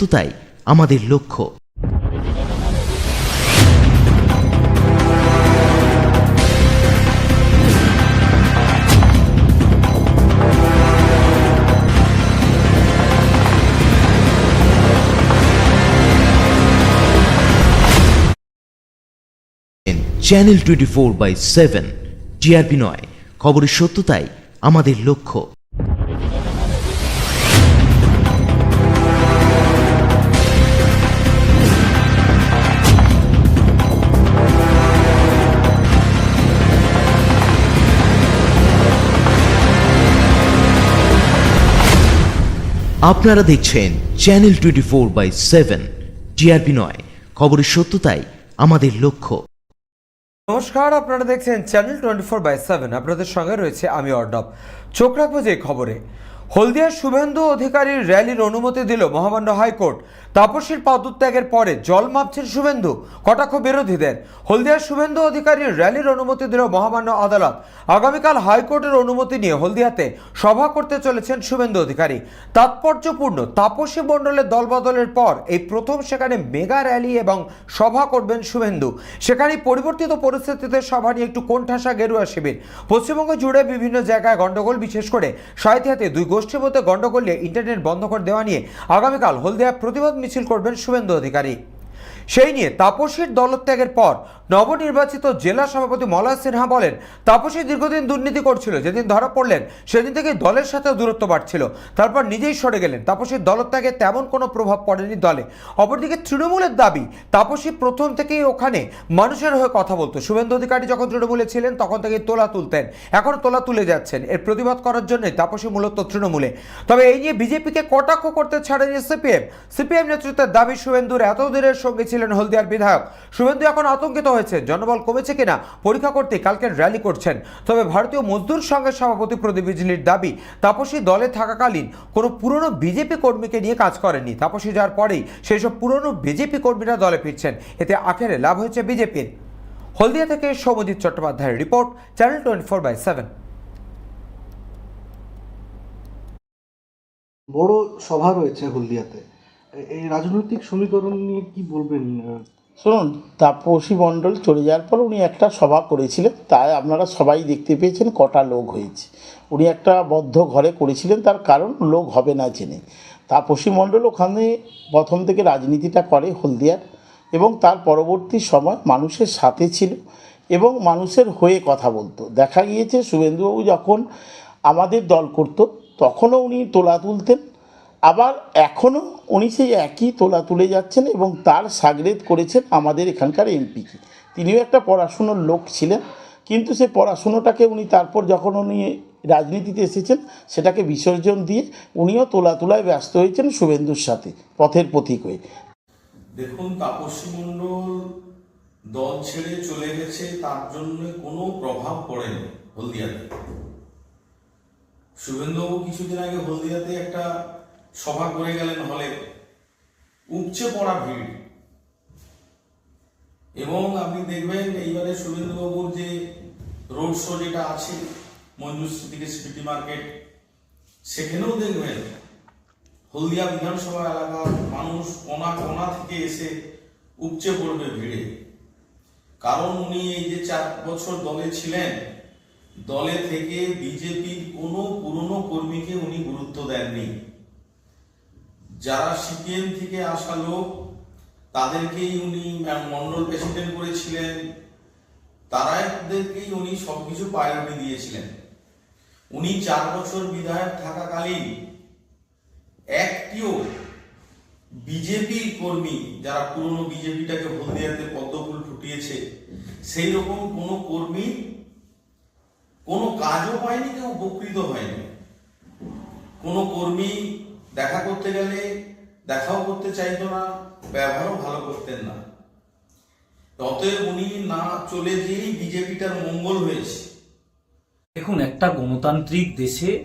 সত্যতাই আমাদের লক্ষ্য। Channel twenty four by seven TRP নয় খবরের সত্যতাই আমাদের লক্ষ্য। আপনারা দেখছেন channel twenty four by seven TRP নয়। খবরের সত্যতাই আমাদের লক্ষ্য। নমস্কার, আপনারা দেখছেন channel twenty four by seven আপনাদের সঙ্গে রয়েছে আমি অর্ডব চোখ রাখব যে খবরে। হলদিয়ার শুভেন্দু অধিকারীর র্যালির অনুমতি দিল মহামান্য হাইকোর্ট। তাপসীর পদত্যাগের পরে জল মাপছেন শুভেন্দু, কটাক্ষ বিরোধীদের। হলদিয়ার শুভেন্দু অধিকারীর র্যালির অনুমতি দিল মহামান্য আদালত। আগামীকাল হাইকোর্টের অনুমতি নিয়ে হলদিয়াতে সভা করতে চলেছেন শুভেন্দু অধিকারী। তাৎপর্যপূর্ণ তাপসী মণ্ডলের দলবদলের পর এই প্রথম সেখানে মেগা র্যালি এবং সভা করবেন শুভেন্দু। সেখানে পরিবর্তিত পরিস্থিতিতে সভা নিয়ে একটু কোণঠাসা গেরুয়া শিবির। পশ্চিমবঙ্গ জুড়ে বিভিন্ন জায়গায় গণ্ডগোল বিশেষ করে সাঁইথিয়াতে দুই মধ্যে গণ্ডগোলে ইন্টারনেট বন্ধ করে দেওয়া নিয়ে আগামীকাল হলদিয়া প্রতিবাদ মিছিল করবেন শুভেন্দু অধিকারী। সেই নিয়ে তাপসীর দলত্যাগের পর নবনির্বাচিত জেলা সভাপতি মলয় সিনহা বলেন, তাপসী দীর্ঘদিন দুর্নীতি করছিল, যেদিন ধরা পড়লেন, সেদিন থেকে দলের সাথে দূরত্ব বাড়ছিল। তারপর নিজেই সরে গেলেন। তাপসীর দলত্যাগে তেমন কোনো প্রভাব পড়েনি দলে। অপরদিকে তৃণমূলের দাবি, তাপসী প্রথম থেকেই ওখানে মানুষের হয়ে কথা বলতো। শুভেন্দু অধিকারী যখন তৃণমূলে ছিলেন, তখন থেকে তোলা তুলতেন। এখন তোলা তুলে যাচ্ছেন। এর প্রতিবাদ করার জন্যই তাপসী মূলত তৃণমূলে। তবে এই নিয়ে বিজেপিকে কটাক্ষ করতে ছাড়েনি সিপিএম। সিপিএম নেতৃত্বের দাবি, শুভেন্দুর এতদিনের সঙ্গে ছিলেন হলদিয়ার বিধায়ক। শুভেন্দু এখন আতঙ্কিত হয়েছে? জনবল কমেছে কিনা? পরীক্ষা করতে কালকে র্যালি করছেন। তবে ভারতীয় মজদুর সংঘের সভাপতি প্রদীপ বিজলির দাবি, তাপসী দলে থাকাকালীন কোনো পুরনো বিজেপি কর্মীকে নিয়ে কাজ করেননি। তাপসী যাওয়ার পরেই সেই সব পুরনো বিজেপি কর্মীরা দলে ফিরছেন। এতে আখেরে লাভ হয়েছে বিজেপির। হলদিয়া থেকে সৌমজিৎ চট্টোপাধ্যায়ের report channel twenty four by seven বড় সভা রয়েছে হলদিয়াতে। এই রাজনৈতিক সমীকরণ নিয়ে কি বলবেন শুনুন, তাপসী মণ্ডল চলে যাওয়ার পর উনি একটা সভা করেছিলেন, তাই আপনারা সবাই দেখতে পেয়েছেন কটা লোক হয়েছে। উনি একটা বদ্ধ ঘরে করেছিলেন, তার কারণ লোক হবে না জেনে। তাপসী মণ্ডল ওখানে প্রথম থেকে রাজনীতিটা করে হলদিয়ার, এবং তার পরবর্তী সময় মানুষের সাথে ছিল, এবং মানুষের হয়ে কথা বলতো। দেখা গিয়েছে, শুভেন্দুবাবু যখন আমাদের দল করত, তখনও উনি তোলা তুলতেন আবার এখনও উনি সেই একই তোলা তুলে যাচ্ছেন এবং তার সাগরেদ করেছেন আমাদের এখানকার এমপিকে তিনিও একটা পড়াশুনোর লোক ছিলেন, কিন্তু সেই পড়াশুনোটাকে উনি তারপর যখন উনি রাজনীতিতে এসেছেন, সেটাকে বিসর্জন দিয়ে উনিও তোলা তোলায় ব্যস্ত হয়েছেন শুভেন্দুর সাথে, পথের পথিক হয়ে। দেখুন, তাপসী মণ্ডল দল ছেড়ে চলে গেছে, তার জন্য কোনো প্রভাব পড়েনি হলদিয়াতে। শুভেন্দুবাবু কিছুদিন আগে হলদিয়াতে একটা সভা করে গেলেন হলে উপচে পড়া ভিড়। এবং আপনি দেখবেন এইবারে শুভেন্দুবাবুর যে রোড শো যেটা আছে মঞ্জুশ্রী সিটি মার্কেট, সেখানেও দেখবেন হলদিয়া বিধানসভা এলাকার মানুষ কোনা কোনা থেকে এসে উপচে পড়বে ভিড়ে। কারণ উনি এই যে চার বছর দলে ছিলেন, দলে থেকে বিজেপির কোনো পুরনো কর্মীকে উনি গুরুত্ব দেননি। যারা সিপিএম থেকে আসা লোক, তাদেরকেই উনি মন্ডল প্রেসিডেন্ট করেছিলেন। তারাদেরকেই উনি সবকিছু প্রায়োরিটি দিয়েছিলেন। উনি চার বছর বিধায়ক থাকাকালীন একটিও বিজেপি কর্মী, যারা পুরনো বিজেপিটাকে হলদিয়াতে পদ্মফুল ফুটিয়েছে সেই রকম কোনো কর্মী কোনো কাজও পায়নি কেউ উপকৃত হয়নি। কোনো কর্মী দেখা করতে গেলে দেখাও করতে চাইতো না, ব্যবহারও ভালো করতেন না। অতএব উনি না চলে যেয়েই বিজেপিটার মঙ্গল হয়েছে। দেখুন, একটা গণতান্ত্রিক দেশে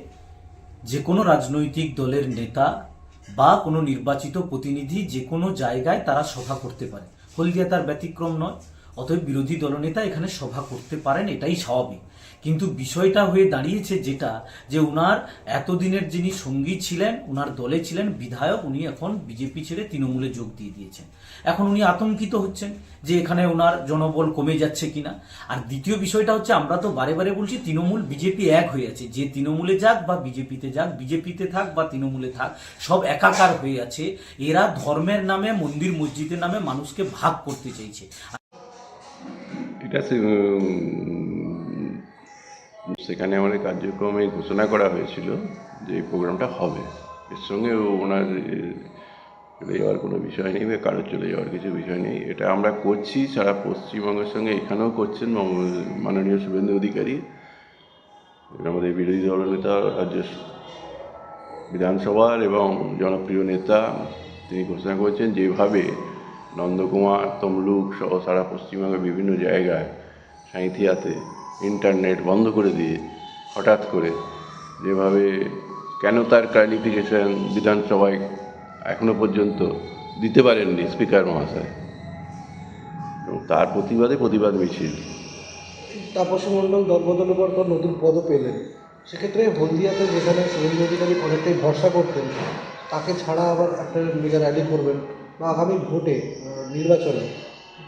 যে কোনো রাজনৈতিক দলের নেতা বা কোনো নির্বাচিত প্রতিনিধি যে কোনো জায়গায় তারা সভা করতে পারে। হলদিয়া তার ব্যতিক্রম নয়। অতএব বিরোধী দলনেতা এখানে সভা করতে পারেন, এটাই স্বাভাবিক। কিন্তু বিষয়টা হয়ে দাঁড়িয়েছে যেটা, যে উনার এতদিনের যিনি সঙ্গী ছিলেন, উনার দলে ছিলেন বিধায়ক, উনি এখন বিজেপি ছেড়ে তৃণমূলে যোগ দিয়ে দিয়েছেন। এখন উনি আতঙ্কিত হচ্ছেন যে এখানে ওনার জনবল কমে যাচ্ছে কিনা। আর দ্বিতীয় বিষয়টা হচ্ছে, আমরা তো বারে বারে বলছি, তৃণমূল, বিজেপি এক হয়ে আছে। যে তৃণমূলে যাক বা বিজেপিতে যাক, বিজেপিতে থাক বা তৃণমূলে থাক, সব একাকার হয়ে আছে। এরা ধর্মের নামে, মন্দির মসজিদের নামে মানুষকে ভাগ করতে চাইছে। সে, উম, সেখানে আমাদের কার্যক্রমে ঘোষণা করা হয়েছিল যে এই প্রোগ্রামটা হবে। এর সঙ্গে ওনার চলে যাওয়ার কোনো বিষয় নেই বা কারোর চলে যাওয়ার কিছু বিষয় নেই। এটা আমরা করছি সারা পশ্চিমবঙ্গের সঙ্গে এখানেও করছেন মাননীয় শুভেন্দু অধিকারী। আমাদের বিরোধী দলনেতা রাজ্য বিধানসভার এবং জনপ্রিয় নেতা তিনি ঘোষণা করেছেন যেভাবে নন্দকুমার, তমলুক সহ সারা পশ্চিমবঙ্গের বিভিন্ন জায়গায় সাঁইথিয়াতে ইন্টারনেট বন্ধ করে দিয়ে হঠাৎ করে যেভাবে কেন তার ক্লারিফিকেশন বিধানসভায় এখনও পর্যন্ত দিতে পারেননি স্পিকার মহাশয়? এবং তার প্রতিবাদে প্রতিবাদ মিছিল। তাপসী মণ্ডল দলবদলের পর পর নতুন পদও পেলেন। সেক্ষেত্রে হলদিয়াতে যেখানে শুভেন্দু অধিকারী অনেকটাই ভরসা করতেন, তাকে ছাড়া আবার একটা মেগা র্যালি করবেন। বা আগামী ভোটে নির্বাচনে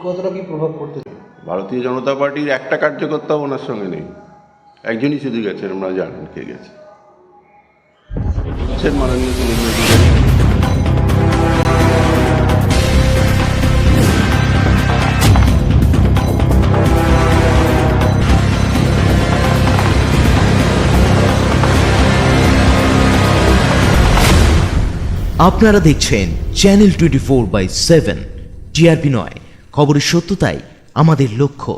কতটা কি প্রভাব পড়তে ভারতীয় জনতা পার্টির একটা কার্যকর্তাও ওনার সঙ্গে নেই। একজনই শুধু গেছেন আমরা জানেন কে গেছে। হচ্ছেন মাননীয় শুভেন্দু আপনারা দেখছেন channel twenty four by seven TRP নয় খবরের সত্যতাই আমাদের লক্ষ্য।